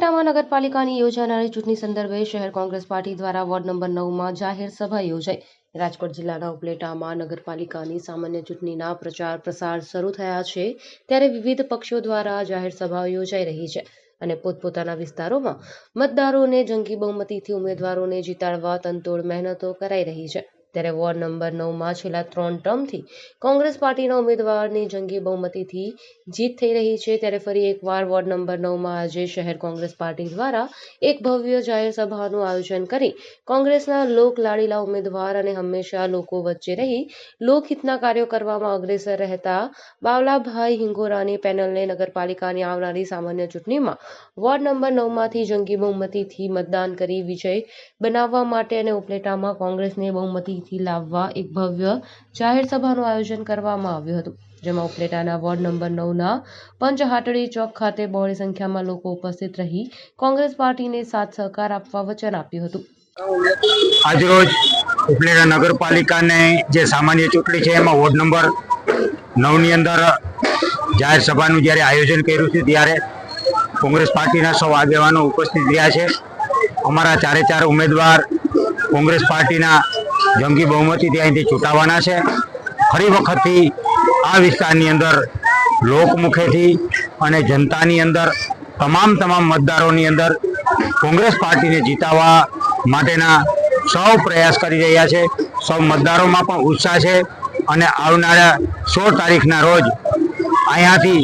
ઉપલેટામાં નગરપાલિકાની યોજાનારી ચૂંટણી સંદર્ભે શહેર કોંગ્રેસ પાર્ટી દ્વારા વોર્ડ નંબર નવમાં જાહેર સભા યોજાઈ. રાજકોટ જિલ્લાના ઉપલેટામાં નગરપાલિકાની સામાન્ય ચૂંટણીના પ્રચાર પ્રસાર શરૂ થયા છે, ત્યારે વિવિધ પક્ષો દ્વારા જાહેર સભાઓ યોજાઈ રહી છે અને પોતપોતાના વિસ્તારોમાં મતદારોને જંગી બહુમતીથી ઉમેદવારોને જીતાડવા તનતોડ મહેનતો કરાઈ રહી છે. ત્યારે વોર્ડ નંબર નવમાં છેલ્લા ત્રણ ટર્મથી કોંગ્રેસ પાર્ટીના ઉમેદવારની જંગી બહુમતીથી જીત થઈ રહી છે. ત્યારે ફરી એકવાર વોર્ડ નંબર નવમાં આજે શહેર કોંગ્રેસ પાર્ટી દ્વારા એક ભવ્ય જાહેર સભાનું આયોજન કરી કોંગ્રેસના લોક લાડીલા ઉમેદવાર અને હંમેશા લોકો વચ્ચે રહી લોકહિતના કાર્યો કરવામાં અગ્રેસર રહેતા બાવલાભાઈ હિંગોરાની પેનલને નગરપાલિકાની આવનારી સામાન્ય ચૂંટણીમાં વોર્ડ નંબર નવમાંથી જંગી બહુમતીથી મતદાન કરી વિજય બનાવવા માટે અને ઉપલેટામાં કોંગ્રેસને બહુમતીથી લાવવા એક ભવ્ય જાહેર સભાનું આયોજન કરવામાં આવ્યું હતું, જેમાં ઉપલેટાના વોર્ડ નંબર નવના પંચહાટડી ચોક ખાતે બહોળી સંખ્યામાં લોકો ઉપસ્થિત રહી કોંગ્રેસ પાર્ટીને સાથ સહકાર આપવા વચન આપ્યું હતું. આજરોજ ઉપલેટા નગરપાલિકાને જે સામાન્ય ચૂંટણી છે, એમાં વોર્ડ નંબર નવની અંદર જાહેર સભાનું જ્યારે આયોજન કર્યું છે, ત્યારે કોંગ્રેસ પાર્ટીના સૌ આગેવાનો ઉપસ્થિત રહ્યા છે. અમારા ચારે ચાર ઉમેદવાર કોંગ્રેસ પાર્ટીના જંગી બહુમતીથી અહીંથી ચૂંટાવાના છે. ફરી વખતથી આ વિસ્તારની અંદર લોકમુખેથી અને જનતાની અંદર, તમામ તમામ મતદારોની અંદર કોંગ્રેસ પાર્ટીને જીતાવવા માટેના સૌ પ્રયાસ કરી રહ્યા છે. સૌ મતદારોમાં પણ ઉત્સાહ છે અને આવનારા સોળ તારીખના રોજ અહીંયાથી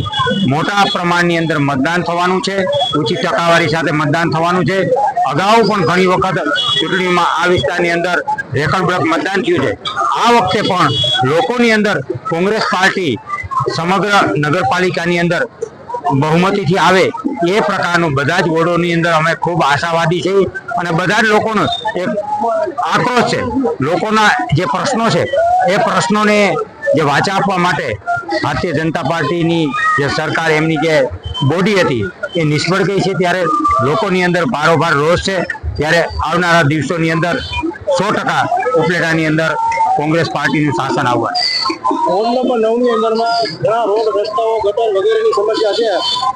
મોટા પ્રમાણની અંદર મતદાન થવાનું છે. ઊંચી ટકાવારી સાથે મતદાન થવાનું છે. અગાઉ પણ ઘણી વખત ચૂંટણીમાં આ વિસ્તારની અંદર રેકર્ડ મતદાન થયું છે. આ વખતે પણ લોકોની અંદર કોંગ્રેસ પાર્ટી સમગ્ર નગરપાલિકાની અંદર બહુમતીથી આવે એ પ્રકારનું બધા જ વોર્ડોની અંદર અમે ખૂબ આશાવાદી છીએ અને બધા જ લોકોનો એક આક્રોશ છે. લોકોના જે પ્રશ્નો છે, એ પ્રશ્નોને જે વાચા આપવા માટે ભારતીય જનતા પાર્ટીની જે સરકાર એમની જે બોડી હતી એ નિષ્ફળ ગઈ છે. ત્યારે લોકોની અંદર ભારોભાર રોષ છે. ત્યારે આવનારા દિવસોની અંદર સો ટકા ઉપલેટાની અંદર કોંગ્રેસ પાર્ટીનું શાસન આવવા. વોર્ડ નંબર નવની અંદરમાં ઘણા રોડ રસ્તાઓ ગટર વગેરેની સમસ્યા છે.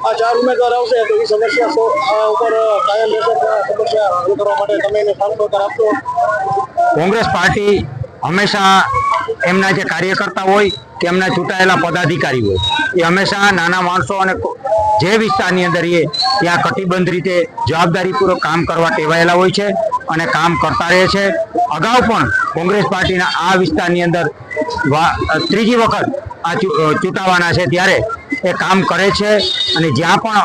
આ ચાર ઉમેદવાર આવશે તો એ સમસ્યા સો- આ ઉપર કાયમ રહેશે સમસ્યા હલ કરવા માટે તમે એને સહકાર આપશો. કોંગ્રેસ પાર્ટી હંમેશા એમના જે કાર્યકર્તા હોય કે એમના ચૂંટાયેલા પદાધિકારી હોય એ હંમેશા નાના માણસો અને જે વિસ્તારની અંદર એ ત્યાં કટિબંધ રીતે જવાબદારીપૂર્વક કામ કરવા ટેવાયેલા હોય છે અને કામ કરતા રહે છે. અગાઉ પણ કોંગ્રેસ પાર્ટીના આ વિસ્તારની અંદર ત્રીજી વખત આ ચૂંટાવાના છે ત્યારે એ કામ કરે છે અને જ્યાં પણ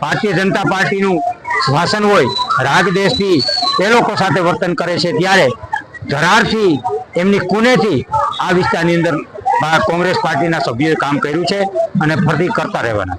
ભારતીય જનતા પાર્ટીનું શાસન હોય, રાગ દેશથી એ લોકો સાથે વર્તન કરે છે ત્યારે ધરારથી એમની કુનેથી આ વિસ્તારની અંદર કોંગ્રેસ પાર્ટીના સભ્યોએ કામ કર્યું છે અને ફરીથી કરતા રહેવાના